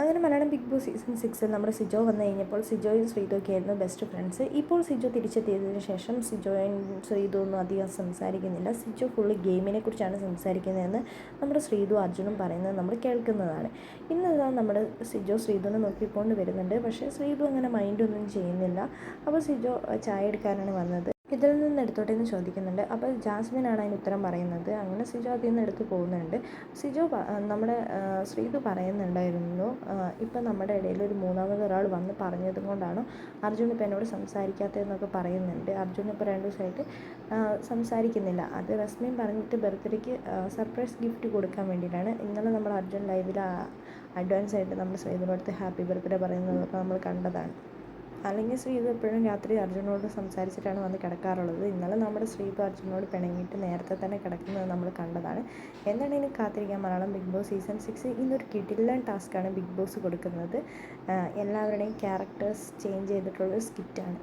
അങ്ങനെ Malayalam big boss season സിക്സിൽ നമ്മുടെ സിജോ വന്നു കഴിഞ്ഞപ്പോൾ സിജോയും ശ്രീതുമൊക്കെ ആയിരുന്നു ബെസ്റ്റ് ഫ്രണ്ട്സ് ഇപ്പോൾ സിജോ തിരിച്ചെത്തിയതിന് ശേഷം സിജോയും ശ്രീതു ഒന്നും അധികം സംസാരിക്കുന്നില്ല. സിജോ ഫുള്ള് ഗെയിമിനെ കുറിച്ചാണ് സംസാരിക്കുന്നതെന്ന് നമ്മുടെ ശ്രീതു അർജുനും പറയുന്നത് നമ്മൾ കേൾക്കുന്നതാണ്. ഇന്ന് നമ്മുടെ സിജോ ശ്രീതുവിനെ നോക്കിക്കൊണ്ട് വരുന്നുണ്ട് പക്ഷേ ശ്രീതു അങ്ങനെ മൈൻഡൊന്നും ചെയ്യുന്നില്ല. അപ്പോൾ സിജോ ചായ എടുക്കാനാണ് വന്നത്. ഇതിൽ നിന്ന് എടുത്തോട്ടെ എന്ന് ചോദിക്കുന്നുണ്ട്. അപ്പോൾ ജാസ്മിനാണ് അതിന് ഉത്തരം പറയുന്നത്. അങ്ങനെ സിജോ അതിൽ നിന്ന് എടുത്ത് പോകുന്നുണ്ട്. സിജോ നമ്മുടെ ശ്രീതു പറയുന്നുണ്ടായിരുന്നു ഇപ്പം നമ്മുടെ ഇടയിൽ ഒരു മൂന്നാമത് ഒരാൾ വന്ന് പറഞ്ഞതും കൊണ്ടാണ് അർജുൻ ഇപ്പം എന്നോട് സംസാരിക്കാത്തതെന്നൊക്കെ പറയുന്നുണ്ട്. അർജുൻ ഇപ്പോൾ രണ്ട് ദിവസമായിട്ട് സംസാരിക്കുന്നില്ല. അത് റസ്മിൻ പറഞ്ഞിട്ട് ബർത്ത്ഡേക്ക് സർപ്രൈസ് ഗിഫ്റ്റ് കൊടുക്കാൻ വേണ്ടിയിട്ടാണ്. ഇന്നലെ നമ്മൾ അർജുൻ ലൈവിൽ അഡ്വാൻസ് ആയിട്ട് നമ്മൾ ശ്രീതുവിന്റെ ഹാപ്പി ബർത്ത്ഡേ പറയുന്നതൊക്കെ നമ്മൾ കണ്ടതാണ്. അല്ലെങ്കിൽ ശ്രീതു എപ്പോഴും രാത്രി അർജുനോട് സംസാരിച്ചിട്ടാണ് വന്ന് കിടക്കാറുള്ളത്. ഇന്നലെ നമ്മുടെ ശ്രീതു അർജുനോട് പിണങ്ങിയിട്ട് നേരത്തെ തന്നെ കിടക്കുന്നത് നമ്മൾ കണ്ടതാണ്. എന്താണ് ഇനി കാത്തിരിക്കാൻ Malayalam big boss season six ഇന്നൊരു കിടിലൻ ടാസ്ക്കാണ് ബിഗ് ബോസ് കൊടുക്കുന്നത്. എല്ലാവരുടെയും ക്യാരക്ടേഴ്സ് ചേഞ്ച് ചെയ്തിട്ടുള്ളൊരു സ്കിറ്റാണ്.